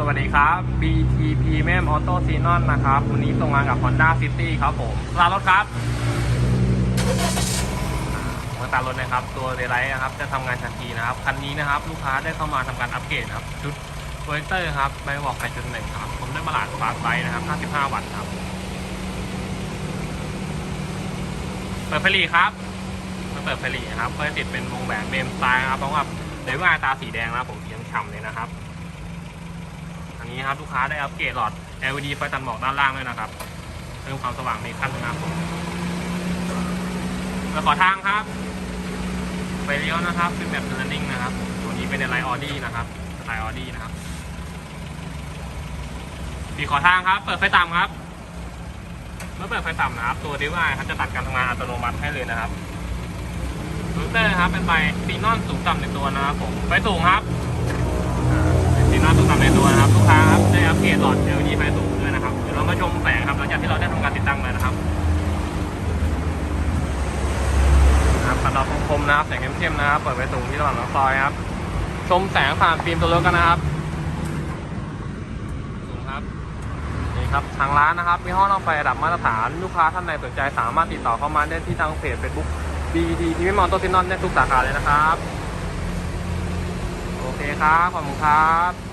สวัสดีครับ BTP m e m Auto s e n o n นะครับ วันนี้ส่งงานกับ Honda City ครับผมร้านรถครับมาตามรถนะครับ ตัวเดลไลท์นะครับ จะทำงานทันทีนะครับ คันนี้นะครับ ลูกค้าได้เข้ามาทำการอัปเกรดนะครับ ชุดโปรเจคเตอร์ครับใบบอก8.1ครับ ผมได้มาหลาดฟาสไบนะครับ 55 วัตต์ครับ เปิดไฟหลีครับมาเปิดไฟหลีนะครับเพื่อติดเป็นวงแหวนเมมสไตล์นะครับพร้อมกับเดวิวายตาสีแดงนะผมสีฉ่ำเลยนะครับ นี้ครับลูกค้าได้อัปเกรดหลอด LED ไฟตัดหมอกด้านล่างด้วยนะครับเพิ่มความสว่างในขั้นนะครับผมเปิดขอทางครับไฟเลี้ยวนะครับเป็นแบบ turning นะครับ ตัวนี้เป็นในไลน์ออดี้นะครับสไตล์ออดี้นะครับปีขอทางครับ เปิดไฟต่ำครับเมื่อเปิดไฟต่ำนะครับ ตัวดิวไอครับจะตัดการทำงานอัตโนมัติให้เลยนะครับรูเตอร์ครับเป็นไฟซีนอนสูงต่ำในตัวนะครับผมไฟสูงครับ อัปเกรดหลอด LED ไฟสูงด้วยนะครับ เดี๋ยวเรามาชมแสงครับหลังจากที่เราได้ทำการติดตั้งเลยนะครับนะครับปัดดอกคมๆนะครับแสงเข้มๆนะครับ เปิดไฟสูงที่ระหว่างหลังซอยครับ ชมแสงผ่านฟิล์มตัวรถกันนะครับสูงครับนี่ครับทางร้านนะครับ มีห้องนอกไฟระดับมาตรฐาน ลูกค้าท่านใดสนใจสามารถติดต่อเข้ามาได้ที่ทางเพจ Facebook BD ที่ไม่มอนตัวซินนอนได้ทุกสาขาเลยนะครับ โอเคครับ ขอบคุณครับ